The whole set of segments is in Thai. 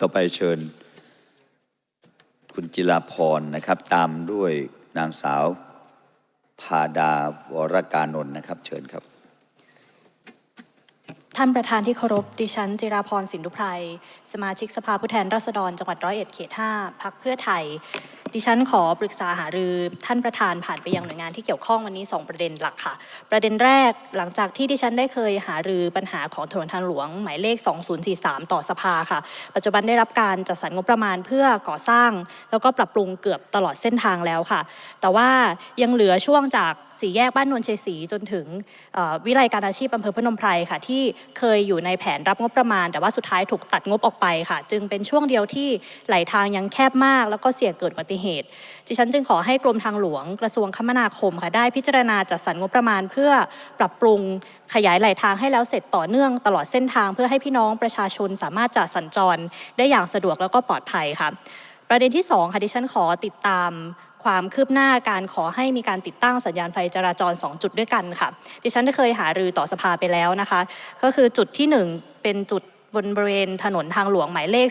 ต่อไปเชิญ คุณจิราพรนะครับ ตามด้วยนางสาวพาดาวรการนนท์นะครับ เชิญครับ ท่านประธานที่เคารพดิฉัน จิราพรสินธุไพรสมาชิกสภาผู้แทนราษฎรจังหวัดร้อยเอ็ดเขตห้าพักเพื่อไทย ดิฉันขอปรึกษาหารือท่านประธานผ่านไปยังหน่วยงานที่เกี่ยวข้องวันนี้ 2 ประเด็นหลักค่ะ ประเด็นแรกหลังจากที่ดิฉันได้เคยหารือปัญหาของถนนทางหลวง หมายเลข 2043 ต่อสภาค่ะ ปัจจุบันได้รับการจัดสรรงบประมาณเพื่อก่อสร้าง แล้วก็ปรับปรุงเกือบตลอดเส้นทางแล้วค่ะ แต่ว่ายังเหลือช่วงจากสี่แยกบ้านนวลเชยศรีจนถึงวิไลการอาชีพอำเภอพนมไพรค่ะ ที่เคยอยู่ในแผนรับงบประมาณ แต่ว่าสุดท้ายถูกตัดงบออกไปค่ะ จึงเป็นช่วงเดียวที่ไหลทางยังแคบมาก แล้วก็เสี่ยงเกิดอุบัติเหตุดิฉันจึงขอให้กรมทางหลวงกระทรวงคมนาคมค่ะได้พิจารณาจัดสรรงบประมาณ เพื่อปรับปรุงขยายไหลทางให้แล้วเสร็จต่อเนื่องตลอดเส้นทาง เพื่อให้พี่น้องประชาชนสามารถจะสัญจรได้อย่างสะดวกแล้วก็ปลอดภัยค่ะประเด็นที่สองค่ะดิฉันขอติดตามความคืบหน้าการขอให้มีการติดตั้งสัญญาณไฟจราจร 2 จุดด้วยกันค่ะ ดิฉันได้เคยหารือต่อสภาไปแล้วนะคะ ก็คือจุดที่ 1 เป็นจุด บนบริเวณถนนทางหลวงหมายเลข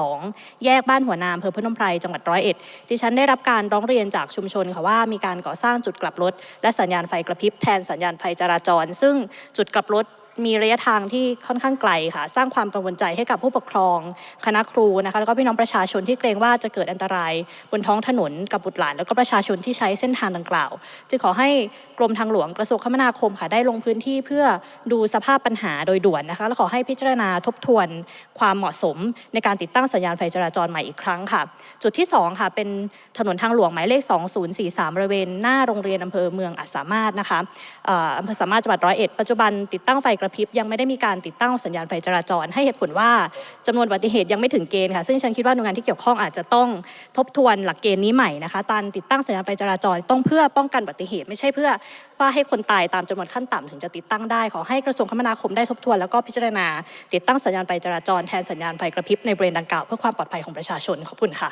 202 แยกบ้านหัวนาอำเภอพนมไพรจังหวัดร้อยเอ็ดดิฉันได้รับการร้องเรียนจากชุมชนค่ะว่ามีการก่อสร้างจุดกลับรถ และสัญญาณไฟกระพริบแทนสัญญาณไฟจราจร ซึ่งจุดกลับรถ มีระยะทางที่ค่อนข้างไกลค่ะ สร้างความกังวลใจให้กับผู้ปกครอง คณะครูนะคะแล้วก็พี่น้องประชาชนที่เกรงว่าจะเกิดอันตราย บนท้องถนนกับบุตรหลาน แล้วก็ประชาชนที่ใช้เส้นทางดังกล่าว จึงขอให้กรมทางหลวงกระทรวงคมนาคมค่ะได้ลงพื้นที่เพื่อดูสภาพปัญหาโดยด่วนนะคะและขอให้พิจารณาทบทวนความเหมาะสมในการติดตั้งสัญญาณไฟจราจรใหม่อีกครั้งค่ะ จุดที่2ค่ะเป็นถนนทางหลวงหมายเลข 2043บริเวณหน้าโรงเรียนอำเภอเมืองอาจสามารถนะคะเอ่ออำเภอสามารถจังหวัดร้อยเอ็ดปัจจุบันติดตั้งไฟกระระพริบยังไม่ได้มีการติดตั้งสัญญาณไฟจราจร ให้เหตุผลว่าจำนวนอุบัติเหตุยังไม่ถึงเกณฑ์ค่ะซึ่งฉันคิดว่าหน่วยงานที่เกี่ยวข้องอาจจะต้องทบทวนหลักเกณฑ์นี้ใหม่นะคะการติดตั้งสัญญาณไฟจราจรต้องเพื่อป้องกันอุบัติเหตุไม่ใช่เพื่อว่าให้คนตายตามจำนวนขั้นต่ำถึงจะติดตั้งได้ขอให้กระทรวงคมนาคมได้ทบทวนแล้วก็พิจารณา ติดตั้งสัญญาณไฟจราจรแทนสัญญาณไฟกระพริบในบริเวณดังกล่าวเพื่อความปลอดภัยของประชาชนขอบคุณค่ะ